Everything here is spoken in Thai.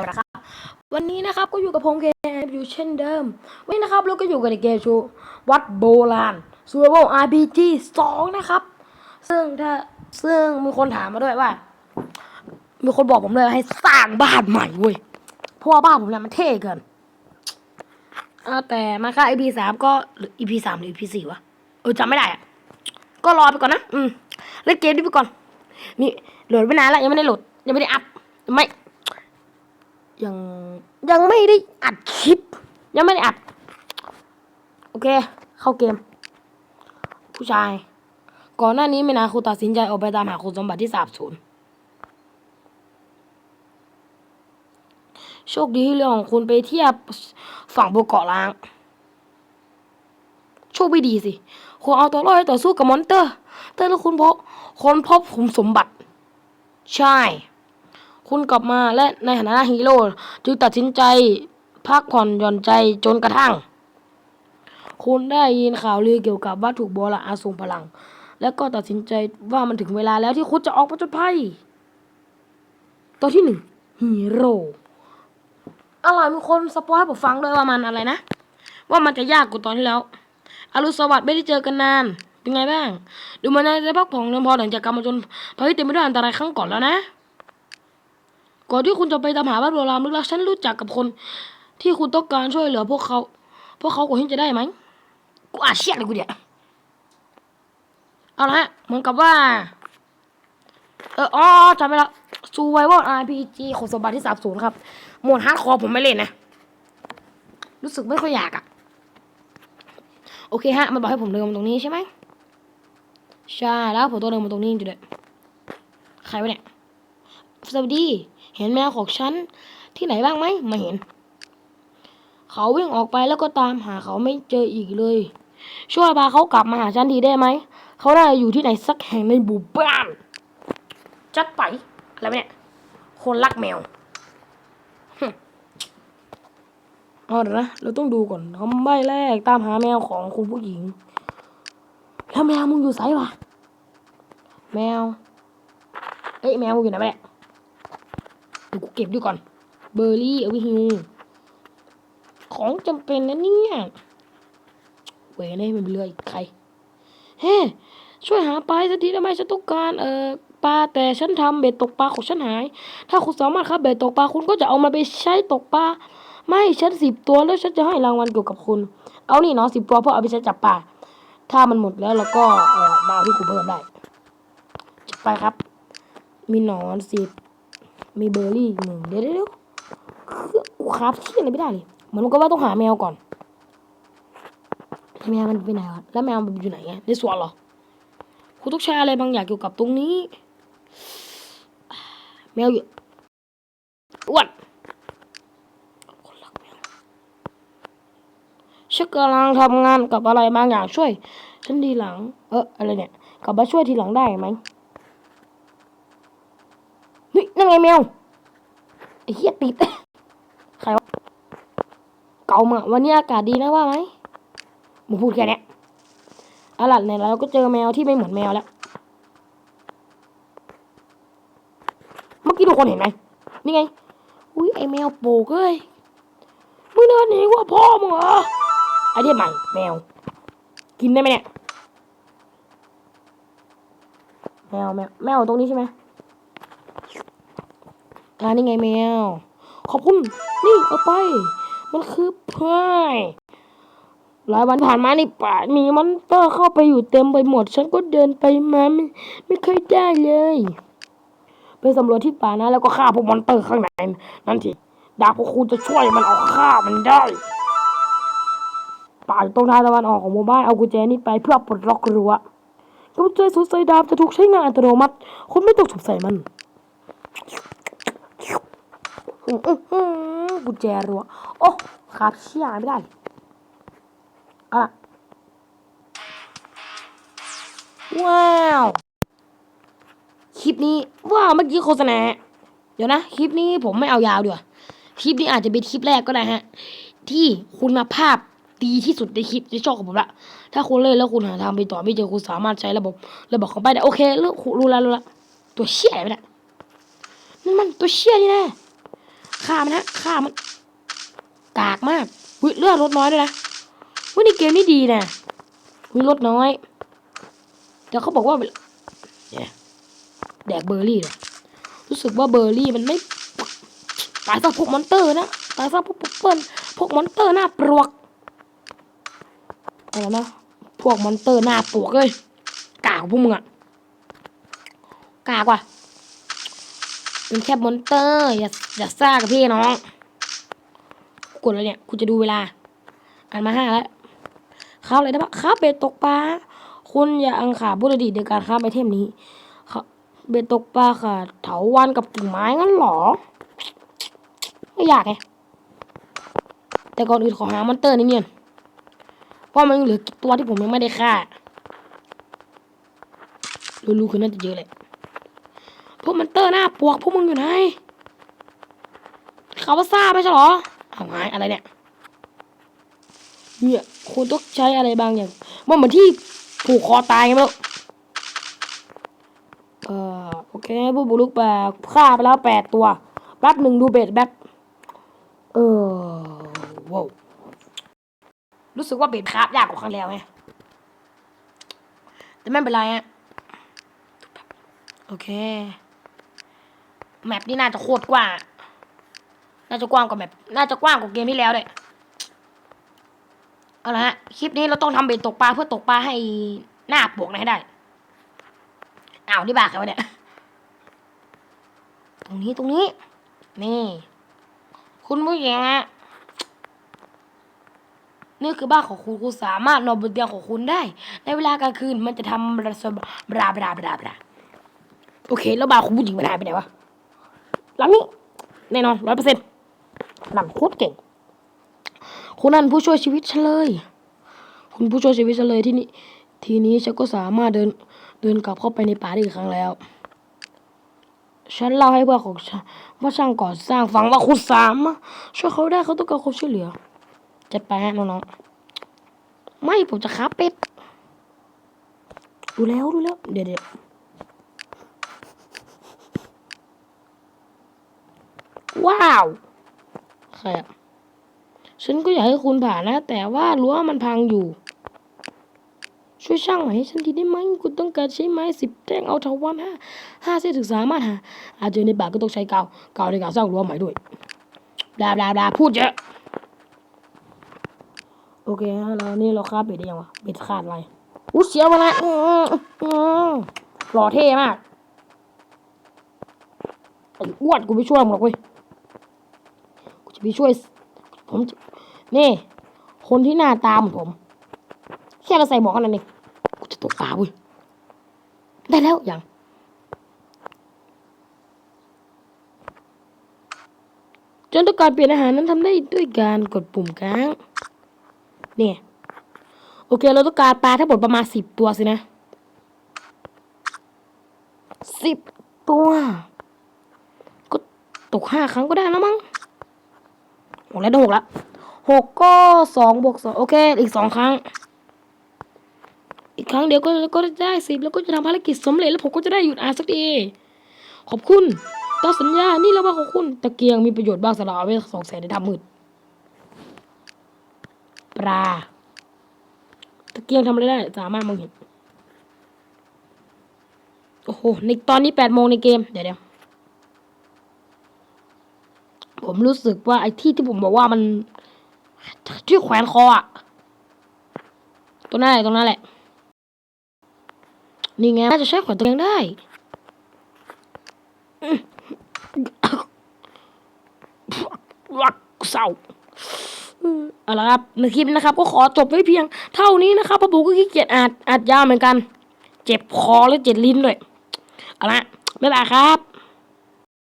เอาละครับ วันนี้นะครับก็อยู่กับผมเกมอยู่เช่นเดิม วันนี้นะครับเราก็อยู่กันในเกมชูวัดโบราณ Survival RPG 2 นะครับ ซึ่งถ้าซึ่งมีคนถามมาด้วยว่า มีคนบอกผมเลยให้สร้างบ้านใหม่เว้ยเพราะว่าบ้านผมเนี่ยมันเท่เกินแต่มาค่า EP สามก็หรือ EP สามหรือ EP สี่วะเออจำไม่ได้อะก็รอไปก่อนนะ อืม เล่นเกมนี้ไปก่อน นี่โหลดไม่นานแล้วยังไม่ได้โหลด ยังไม่ได้อัพ ไม่ ยังยังไม่ได้อัดคลิป ยังไม่ได้อัด โอเค เข้าเกม ผู้ชาย ก่อนหน้านี้ไม่นานครูตัดสินใจออกไปตามหาคุณสมบัติที่สาบสูญโชคดีที่เรือของคุณไปเทียบฝั่งบนเกาะล้าง โชคไม่ดีสิคุณเอาตัวรอดให้ต่อสู้กับมอนเตอร์ แต่แล้วคุณพบคนพบขุมสมบัติ ใช่ คุณกลับมาและในฐานะฮีโร่จึงตัดสินใจพักผ่อนหย่อนใจจนกระทั่ง คุณได้ยินข่าวลือเกี่ยวกับวัตถุโบราณอาทรงพลัง และก็ตัดสินใจว่ามันถึงเวลาแล้วที่คุณจะออกผจญภัยตัวที่หนึ่งฮีโร่อะไรมีคนสปอยให้ผมฟังด้วยว่ามันอะไรนะ ว่ามันจะยากกว่าตอนที่แล้วอรุณสวัสดิ์ไม่ได้เจอกันนาน เป็นไงบ้าง ดูมันน่าจะพักผ่อนเพียงพอหลังจากการมาจนภัยเต็มไปด้วยอันตรายครั้งก่อนแล้วนะ ก่อนที่คุณจะไปตามหาบ้านโบราณลึกลับฉันรู้จักกับคนที่คุณต้องการช่วยเหลือพวกเขา พวกเขาควรที่จะได้ไหมกูอาเชียเลยกูเดี๋ยเอาละฮะเหมือนกับว่า เอออ๋อจำไปแล้ว Survival RPG ของสมบัติที่สามศูนย์ครับ โหมดฮาร์ดคอร์ผมไม่เล่นนะ รู้สึกไม่ค่อยอยากอะโอเคฮะ มันบอกให้ผมเดินมาตรงนี้ใช่ไหมใช่แล้วผมต้องเดินมาตรงนี้จริงๆด้วยใครวะเนี่ยสวัสดี เห็นแมวของฉันที่ไหนบ้างไหมไม่เห็น เขาวิ่งออกไปแล้วก็ตามหาเขาไม่เจออีกเลย ช่วยพาเขากลับมาหาฉันทีได้ไหม เขาน่าจะอยู่ที่ไหนสักแห่งในหมู่บ้าน จัดไปอะไรเนี่ย คนรักแมวเอาเดี๋ยวนะ เราต้องดูก่อนคำใบ้แรกตามหาแมวของคุณผู้หญิง แล้วแมวมึงอยู่ไสวะ แมว เอ้ยแมวมึงอยู่ไหนวะเนี่ ดี๋ยวกูเก็บดูก่อน เบอร์รี่เอว้ฮิวของจำเป็นนะเนี่ยเวยนี่มันเรืออีกใครเฮ้ช่วยหาปลาสักทีได้ไหมฉันต้องการเอ่อปลาแต่ฉันทำเบ็ดตกปลาของฉันหาย ถ้าคุณสามารถครับเบ็ดตกปลาคุณก็จะเอามันไปใช้ตกปลาไม่ฉันสิบตัวแล้วฉันจะให้รางวัลเกี่ยวกับคุณ เอานี่เนาะสิบตัวเพื่อเอาไปใช้จับปลาถ้ามันหมดแล้วเราก็เอ่อมาเอาที่กูเพิ่มได้จัดไปครับ มีหนอนสิบ มีเบอร์รี่หนึ่งเดี๋ยวเดี๋ยวเดี๋ยวคือครับที่อะไรไม่ได้เลยเหมือนกับว่าต้องหาแมวก่อนแมวมันไปไหนวะแล้วแมวมันอยู่ไหนไงในสวนเหรอกูต้องใช้อะไรบางอย่างเกี่ยวกับตรงนี้ แมวอยู่อ้วนคนรักแมวฉันกำลังทำงานกับอะไรบางอย่างช่วย ฉันทีหลัง เอออะไรเนี่ยกลับมาช่วยทีหลังได้ไหม ไงแมวไอ้เหี้ยติดใครวะเก่ามาวันนี้อากาศดีนะว่าไหมมึงพูดแค่เนี้ยเอาล่ะเนี่ยเราก็เจอแมวที่ไม่เหมือนแมวแล้ว เมื่อกี้ทุกคนเห็นไหมนี่ไง อุ้ยไอแมวโปกเอ้ยมึงเดินหนีว่าพ่อมึงเหรอไอเดียใหม่แมว กินได้ไหมเนี่ย แมวแมวแมวตรงนี้ใช่ไหม อ่านี่ไงแมว ขอบคุณ นี่เอาไป มันคือเพายหลายวันผ่านมาในป่ามีมอนเตอร์เข้าไปอยู่เต็มไปหมด ฉันก็เดินไปมาไม่ไม่เคยได้เลย ไปสำรวจที่ป่านะ แล้วก็ฆ่าพวกมอนเตอร์ข้างในนั่นทีดาบของคุณจะช่วยมันเอาฆ่ามันได้ป่าตรงทางตะวันออกของหมู่บ้านเอากุญแจนี้ไปเพื่อปลดล็อกรั้วกุญแจสุดใส่ดาบจะถูกใช้งานอัตโนมัติคุณไม่ต้องสงสัยมัน กุญแจรัว โอ้ครับเชี่ยไม่ได้อะว้าว คลิปนี้ ว้าวเมื่อกี้โฆษณา เดี๋ยวนะ คลิปนี้ผมไม่เอายาวดีกว่าคลิปนี้อาจจะเป็นคลิปแรกก็ได้ฮะ ที่คุณภาพดีที่สุดในคลิปในช่องของผมละ ถ้าคุณเล่นแล้วคุณหาทางไปต่อไม่เจอคุณสามารถใช้ระบบระบบของไปได้โอเครู้รู้แล้วรู้แล้วตัวเชี่ยไม่ได้นั่นมันตัวเชี่ยนี่แน่ ฆ่ามันฮะฆ่ามันกากมากวิเลือดลดน้อยด้วยนะวิในเกมนี่ดีนะวิลดน้อยแต่เขาบอกว่าเนี่ยแดกเบอร์รี่เลยรู้สึกว่าเบอร์รี่มันไม่ตายซะพวกมอนเตอร์นะตายซะพวกพวกเปิ้ลพวกมอนเตอร์หน้าปลวกอะไรนะพวกมอนเตอร์หน้าปลวกเลยกากพวกมึงอะกากว่ะ เป็นแค่มอนเตอร์ อย่าอย่าซ่ากับพี่น้องกดแล้วเนี่ยคุณจะดูเวลา อ่านมาห้าแล้วค้าอะไรได้ปะค้าเบ็ดตกปลาคุณอย่าอังขาบุรดีในการค้าไอเทมนี้ค่เบ็ดตกปลาค่ะ เถาวันกับกิ่งไม้งั้นหรอ ไม่อยากไงแต่ก่อนอื่นขอหามอนเตอร์นี่เนี่ยเพราะมันเหลือตัวที่ผมยังไม่ได้ฆ่า รู้ๆคือน่าจะเยอะเลย วกมอนเตอร์หน้าปวกพวกมึงอยู่ไหนเขาว่าทราบไม่ใช่หรอเอาไงอะไรเนี่ยเนี่ยคุณต้องใช้อะไรบางอย่างมันเหมือนที่ผูกคอตายไงไม่รู้เออโอเคผู้บุรุกแปดฆ่าไปแล้วแปดตัวแป๊บหนึ่งดูเบ็ดแป๊บเออว้าวรู้สึกว่าเบ็ดคราบยากกว่าครั้งแล้วไงแต่ไม่เป็นไรฮะโอเค แมปนี่น่าจะโคตรกว้าง น่าจะกว้างกว่าแบบน่าจะกว้างกว่าเกมที่แล้วเลยเอาละฮะ คลิปนี้เราต้องทำเบ็ดตกปลาเพื่อตกปลาให้หน้าปวกนะให้ได้ อ้าวนี่บ้าใครวะเนี่ย ตรงนี้ตรงนี้ นี่ คุณผู้หญิงฮะนี่คือบ้านของคุณคุณสามารถนอนบนเตียงของคุณได้ ในเวลากลางคืนมันจะทำบราบราบราบราโอเค แล้วบ้านของผู้หญิงมันหายไปไหนวะ หลังนี้แน่นอนร้อยเปอร์เซ็นต์นั่นโคตรเก่งคุณนั่นผู้ช่วยชีวิตฉันเลย คุณผู้ช่วยชีวิตฉันเลยที่นี่ทีนี้ฉันก็สามารถเดินเดินกลับเข้าไปในป่าได้อีกครั้งแล้ว ฉันเล่าให้เพื่อนของฉันว่าช่างก่อสร้างฟังว่าคุณสามช่วยเขาได้เขาต้องการความช่วยเหลือจัดไปฮะน้องๆไม่ผมจะค้าเป็ดดูแล้วดูแล้วเดี๋ยวเดี๋ยว ว้าวใครอะฉันก็อยากให้คุณผ่านนะ แต่ว่ารั้วมันพังอยู่ ช่วยช่างหม่ให้ฉันทีได้ไหมคุณต้องการใช้ไม้สิบแท่งเอาทาวันห้าห้าเส้นถึงสามารถหาอาจเจอในป่าก็ต้องใช้กาวกาวในการสร้างรั้วใหม่ด้วยบลาบลาบลาพูดเยอะโอเคฮะแล้วนี่เราคาบเบ็ดได้ยังวะเบ็ดขาดอะไรอู้เสียเวลาอืมอืมหล่อเท่มากไอ้อ้วนกูไม่ช่วยมึงหรอกเว้ย ไปช่วย ผมนี่ คนที่หน้าตาเหมือนผม แค่เราใส่หมวกนั้นเองกูจะตกปลาเว้ยได้แล้วยังจนต้องการเปลี่ยนอาหารนั้นทำได้ด้วยการกดปุ่มค้างเนี่ยโอเค เราต้องการปลาทั้งหมดประมาณสิบตัวสินะสิบตัว ก็ตกห้าครั้งก็ได้แล้วมั้ง หกแล้วได้หกแล้วหกก็สองบวกสองโอเค อีกสองครั้ง อีกครั้งเดียวก็ก็ได้สิบแล้วก็จะทำภารกิจสำเร็จแล้วผมก็จะได้หยุดอ่านสักทีขอบคุณต่อสัญญา นี่แล้วว่าของคุณตะเกียงมีประโยชน์บ้างสำหรับเอาไว้สองแสนในดำมืดปลาตะเกียงทำอะไรได้สามารถมองเห็นโอ้โหในตอนนี้แปดโมงในเกม เดี๋ยวเดี๋ยว ผมรู้สึกว่าไอ้ที่ที่ผมบอกว่ามันที่แขวนคออะตรงนั้นแหละตรงนั้นแหละ นี่ไงน่าจะใช้แขวนตัวเองได้อื้อรักเศร้าเอาละครับในคลิปนะครับ ก็ขอจบไว้เพียงเท่านี้นะครับพระผมก็ขี้เกียจอานอ่านยาวเหมือนกัน เจ็บคอและเจ็บลิ้นด้วยเอาละบ๊ายบายครับ